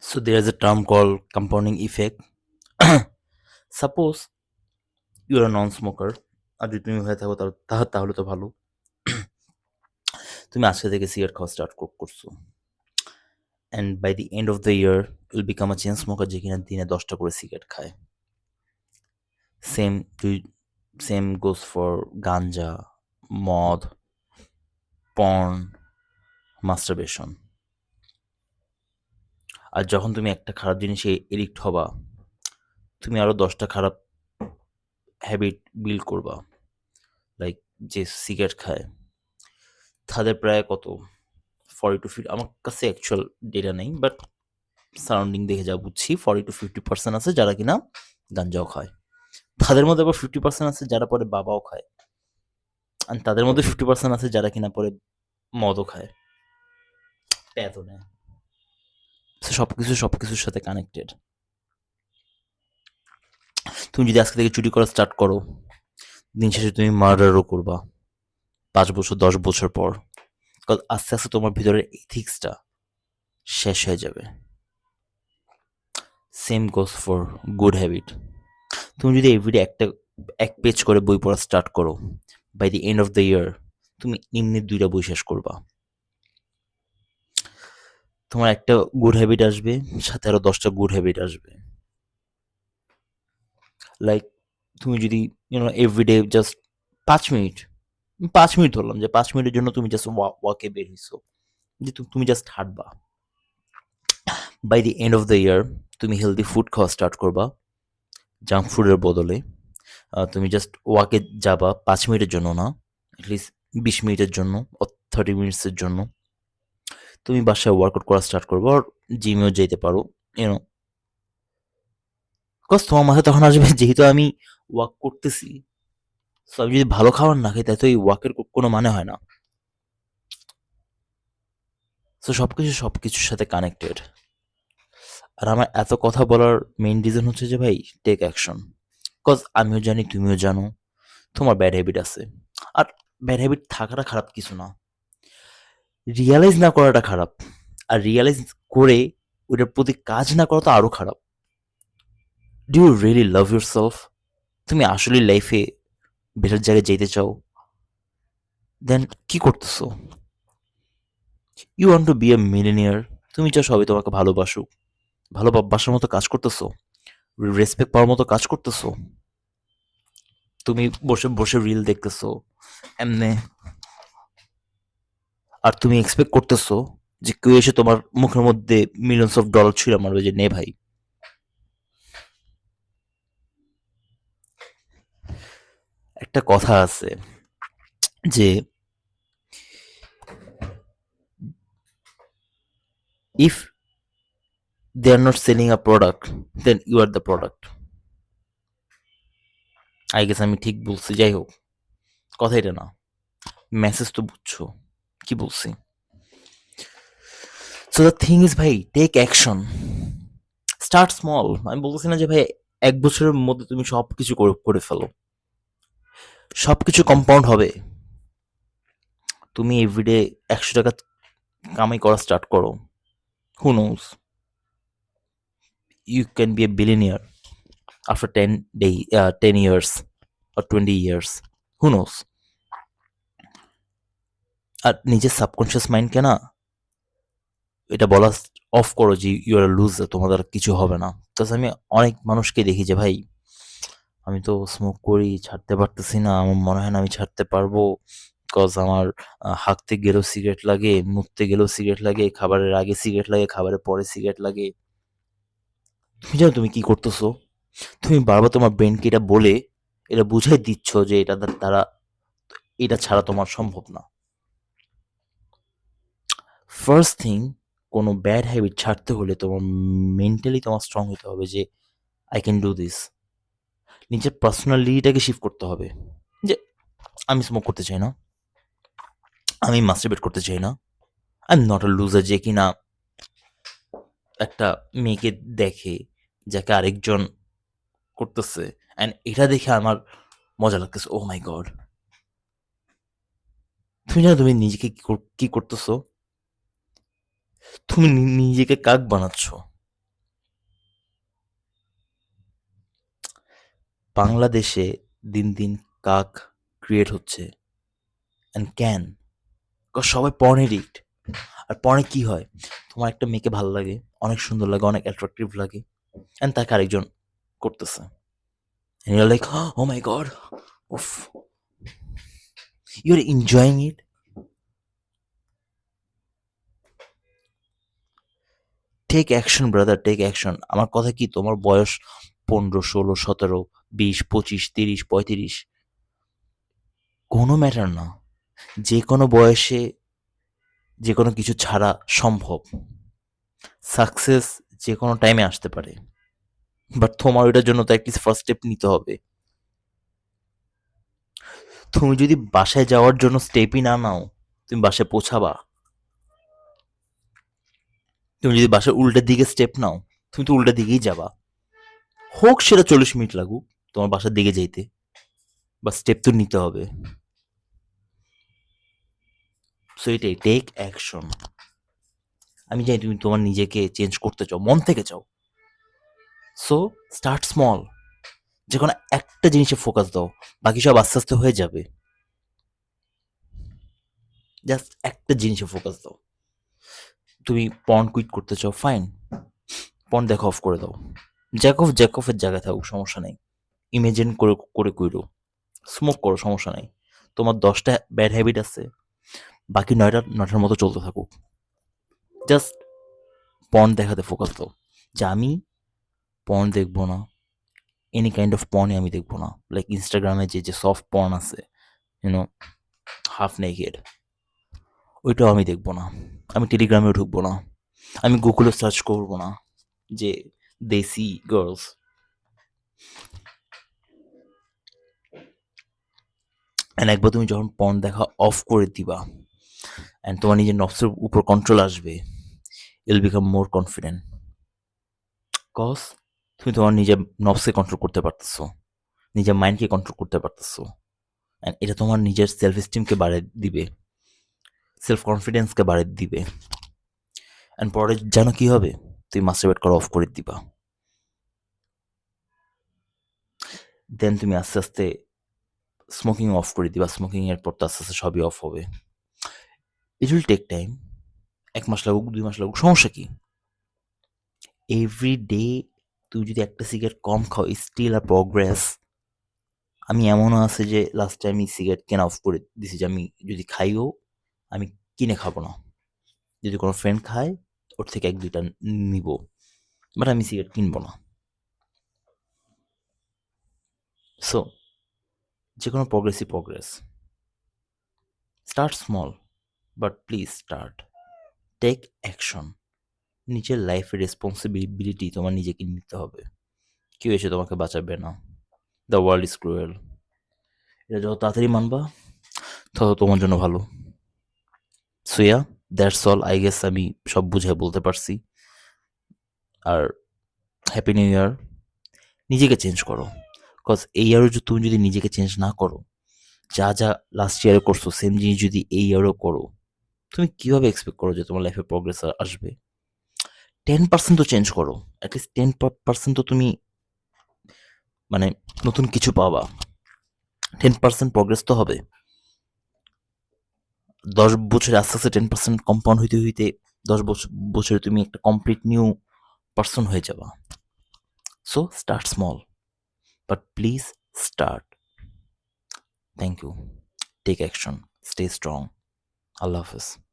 So, there is a term called compounding effect. Suppose you are a non-smoker. আর যদি তুমি হয়ে থাকো, তাহলে তাহ- তাহলে তো ভালো। তুমি আজকে থেকে সিগারেট খাওয়া স্টার্ট করছ। And by the end of the year will become a chain smoker যে কিনা দিনে দশটা করে সিগারেট খায়। Same same goes for ganja মদ পর্ন মাস্টারবেশন আর যখন তুমি একটা খারাপ জিনিসে এডিক্ট হবা, তুমি আরও দশটা খারাপ হ্যাবিট বিল্ড করবা। লাইক যে সিগারেট খায়, তাদের প্রায় কত? ফর্টি টু ফিফটি আমার কাছে অ্যাকচুয়াল ডেটা নেই বাট সারাউন্ডিং দেখে যা বুঝছি ফর্টি টু ফিফটি পার্সেন্ট আছে যারা কিনা গাঞ্জাও খায়। তাদের মধ্যে আবার ফিফটি পার্সেন্ট আছে যারা পরে বাবাও খায়। আর তাদের মধ্যে ফিফটি পার্সেন্ট আছে যারা কিনা পরে মদও খায়। প্যাতও নেয়। সব কিছু সব কিছুর সাথে কানেক্টেড তুমি যদি আজকে থেকে চুরি করা স্টার্ট করো, দিন শেষে তুমি মার্ডারও করবা। পাঁচ বছর, দশ বছর পর। আস্তে আস্তে তোমার ভিতরের এথিক্সটা শেষ হয়ে যাবে। Same goes for good habit তুমি যদি এভরিডে একটা, এক পেজ করে বই পড়া স্টার্ট করো by the end of the year তুমি এমনি দুইটা বই শেষ করবা। তোমার একটা গুড হ্যাবিট আসবে, সাথে আরও দশটা গুড হ্যাবিট আসবে। লাইক তুমি যদি ইউনো এভরিডে জাস্ট পাঁচ মিনিট পাঁচ মিনিট ধরলাম যে পাঁচ মিনিটের জন্য তুমি জাস্ট ওয়াকে বের হইছো। যে তুমি just হাঁটবা। By the end of the year তুমি হেলদি ফুড খাওয়া স্টার্ট করবা জাঙ্ক ফুডের বদলে। তুমি জাস্ট ওয়াকে যাবা, পাঁচ মিনিটের জন্য না অ্যাটলিস্ট বিশ মিনিটের জন্য থার্টি মিনিটসের জন্য। তুমি বাসায় ওয়ার্কআউট করা স্টার্ট করব আর জিমেও যেতে পারো ইউনো বিকজ তোমার মাথায় তখন আসবে, যেহেতু আমি ওয়াক করতেছি সো আমি যদি ভালো খাবার না খাই তাই তো এই ওয়াকের কোনো মানে হয় না. সো সবকিছু সবকিছুর সাথে কানেক্টেড আর আমার এত কথা বলার মেইন রিজন হচ্ছে যে ভাই টেক অ্যাকশন বিকজ আমিও জানি, তুমিও জানো, তোমার ব্যাড হ্যাবিট আছে। আর ব্যাড হ্যাবিট থাকাটা খারাপ কিছু না। রিয়ালাইজ না করাটা খারাপ আর রিয়ালাইজ করে ওইটার প্রতি কাজ না করা তো আরও খারাপ। Do you really love yourself তুমি আসলে লাইফে বেটার জায়গায় যেতে চাও? দেন কি করতেছো? You want to be a millionaire তুমি চাও সবাই তোমাকে ভালোবাসুক। ভালোবাসার মতো কাজ করতেছো? রেসপেক্ট পাওয়ার মতো কাজ করতেছো? তুমি বসে বসে রিল দেখতেছো? এমনে আর তুমি এক্সপেক্ট করতেছো যে কেউ এসে তোমার মুখের মধ্যে মিলিয়ন্স অফ ডলার ছুঁড়ে মারবে যে, নে ভাই। একটা কথা আছে যে if they are not selling a product then you are the product I guess আমি ঠিক বলছি, যাই হোক, কথা এটা না। মেসেজ তো বুঝছ। কি বলছি সো দ্য থিং ইজ ভাই টেক অ্যাকশন স্টার্ট স্মল আমি বলতেছি না যে, ভাই, এক বছরের মধ্যে তুমি সব কিছু করে ফেলো। সব কিছু কম্পাউন্ড হবে। তুমি এভরিডে একশো টাকা কামাই করা স্টার্ট করো। Who knows you can be a billionaire after ten day ten years R twenty years who knows আর নিজের সাবকনশিয়াস মাইন্ডকে না, এটা বলা অফ করো যে ইউ আর লুজ তোমাদের কিছু হবে না। বিকজ আমি অনেক মানুষকে দেখি যে, ভাই, আমি তো স্মোক করি, ছাড়তে পারতেছি না, আমার মনে হয় না আমি ছাড়তে পারব। বিকজ আমার হাঁকতে গেলেও সিগারেট লাগে মুখতে গেলেও সিগারেট লাগে, খাবারের আগে সিগারেট লাগে, খাবারের পরে সিগারেট লাগে। তুমি জানো তুমি কি করতেছো? তুমি বারবার তোমার ব্রেনকে এটা বলে, এটা বুঝাই দিচ্ছ যে এটা দ্বারা, এটা ছাড়া তোমার সম্ভব না। ফার্স্ট থিং কোনো ব্যাড হ্যাবিট ছাড়তে হলে তোমার মেন্টালি তোমার স্ট্রং হতে হবে যে আই ক্যান ডু দিস নিজের পার্সোনালিটিটাকে শিফট করতে হবে। যে, আমি স্মোক করতে চাই না। আমি মাস্টারবেট করতে চাই না। I am not a loser যে কিনা একটা মেয়েকে দেখে, যাকে আরেকজন করতেছে। অ্যান্ড এটা দেখে আমার মজা লাগতেছে। ও মাই গড তুমি জানো তুমি নিজেকে কি করতেছো? তুমি নিজেকে কাক বানাচ্ছ? বাংলাদেশে দিন দিন কাক ক্রিয়েট হচ্ছে অ্যান্ড ক্যান সবাই পর্ন এডিক্ট আর পর্নে কি হয়? তোমার একটা মেয়েকে ভালো লাগে, অনেক সুন্দর লাগে, অনেক অ্যাট্রাকটিভ লাগে অ্যান্ড তাকে আরেকজন করতেছে। লাইক ও মাই গড উফ you are enjoying it take action brother take action আমার কথা কি, তোমার বয়স পনেরো, ষোলো, সতেরো, বিশ, পঁচিশ, তিরিশ, পঁয়ত্রিশ? কোনো ম্যাটার না। যে কোনো বয়সে যে কোনো কিছু ছাড়া সম্ভব। সাকসেস যে কোনো টাইমে আসতে পারে। বাট তোমার ওইটার জন্য তো একটি ফার্স্ট স্টেপ নিতে হবে। তুমি যদি বাসায় যাওয়ার জন্য স্টেপই না নাও, তুমি বাসায় পৌঁছাবা। তুমি যদি বাসার উল্টার দিকে স্টেপ নাও, তুমি তো উল্টার দিকেই যাবা। হোক সেটা চল্লিশ মিনিট লাগুক, তোমার বাসার দিকে যাইতে। বা স্টেপ তো নিতে হবে। সো এটাই টেক অ্যাকশন আমি জানি তুমি তোমার নিজেকে চেঞ্জ করতে চাও, মন থেকে চাও। সো স্টার্ট স্মল যে কোনো একটা জিনিসে ফোকাস দাও, বাকি সব আস্তে আস্তে হয়ে যাবে। জাস্ট একটা জিনিসে ফোকাস দাও। তুমি পন কুইট করতে চাও ফাইন পন দেখা অফ করে দাও। জ্যাক অফ জ্যাক অফের জায়গায় থাকুক, সমস্যা নেই। ইমেজিন করে করে কুইরো। স্মোক করো, সমস্যা নেই। তোমার দশটা ব্যাড হ্যাবিট আছে, বাকি নয়টা, নয়টার মতো চলতে থাকুক। জাস্ট পন দেখাতে ফোকাস দাও। যে আমি পন দেখব না। এনি কাইন্ড অফ পর্নই আমি দেখব না। লাইক ইনস্টাগ্রামে যে যে সফট পর্ন আছে ইউনো হাফ নেকেড ওইটাও আমি দেখব না। আমি টেলিগ্রামেও ঢুকবো না। আমি গুগলে সার্চ করব না যে দেশি গার্লস অ্যান্ড একবার তুমি যখন পর্ন দেখা অফ করে দিবা অ্যান্ড তোমার নিজের নফসের উপর কন্ট্রোল আসবে I'll become more confident cause তুমি তোমার নিজের নফসকে কন্ট্রোল করতে পারতেছো, নিজের মাইন্ডকে কন্ট্রোল করতে পারতেছো। অ্যান্ড এটা তোমার নিজের সেলফ এস্টিমকে বাড়িয়ে দিবে। সেলফ কনফিডেন্সকে বাড়িয়ে দিবে। অ্যান্ড পরে জানো কি হবে? তুই মাস্টারবেট করা অফ করে দিবা। দেন তুমি আস্তে আস্তে স্মোকিং অফ করে দিবা। স্মোকিং এর পর তো আস্তে আস্তে সবই অফ হবে। ইট উইল টেক টাইম এক মাস লাগুক, দুই মাস লাগুক, সমস্যা কি? এভরি ডে তুই যদি একটা সিগারেট কম খাও স্টিল আর প্রগ্রেস আমি এমনও আছে যে লাস্ট টাইম আমি সিগারেট কেনা অফ করে দিছি যে আমি যদি খাইও আমি কিনে খাব না। যদি কোনো ফ্রেন্ড খায়, ওর থেকে এক দুইটা নিব। বাট আমি সিগারেট কিনবো না। সো যে কোনো প্রগ্রেসই progress start small but please start take action নিজের লাইফের রেসপন্সিবিলিটি তোমার নিজেকে নিতে হবে। কেউ এসে তোমাকে বাঁচাবে না। দ্য ওয়ার্ল্ড ইজ ক্রুয়েল এটা যত তাড়াতাড়ি মানবা, তত তোমার জন্য ভালো। So yeah that's all I guess আমি সব বুঝে বলতে পারছি। আর হ্যাপি নিউ ইয়ার নিজেকে চেঞ্জ করো। কজ এই ইয়ারও যদি তুমি যদি নিজেকে চেঞ্জ না করো, যা যা লাস্ট ইয়ারে করছ সেম জিনিস যদি এই ইয়ারও করো, তুমি কীভাবে এক্সপেক্ট করো যে তোমার লাইফে প্রগ্রেস আসবে? টেন পার্সেন্ট তো চেঞ্জ করো। অ্যাটলিস্ট টেন পার্সেন্ট তো তুমি মানে নতুন কিছু পাবা টেন পার্সেন্ট প্রগ্রেস তো হবে। দশ বছরে আস্তে আস্তে টেন পার্সেন্ট কম্পাউন্ড হইতে হইতে দশ বছর বছরে তুমি একটা কমপ্লিট নিউ পার্সন হয়ে যাবা। So start small but please start thank you take action stay strong আল্লাহ হাফেজ।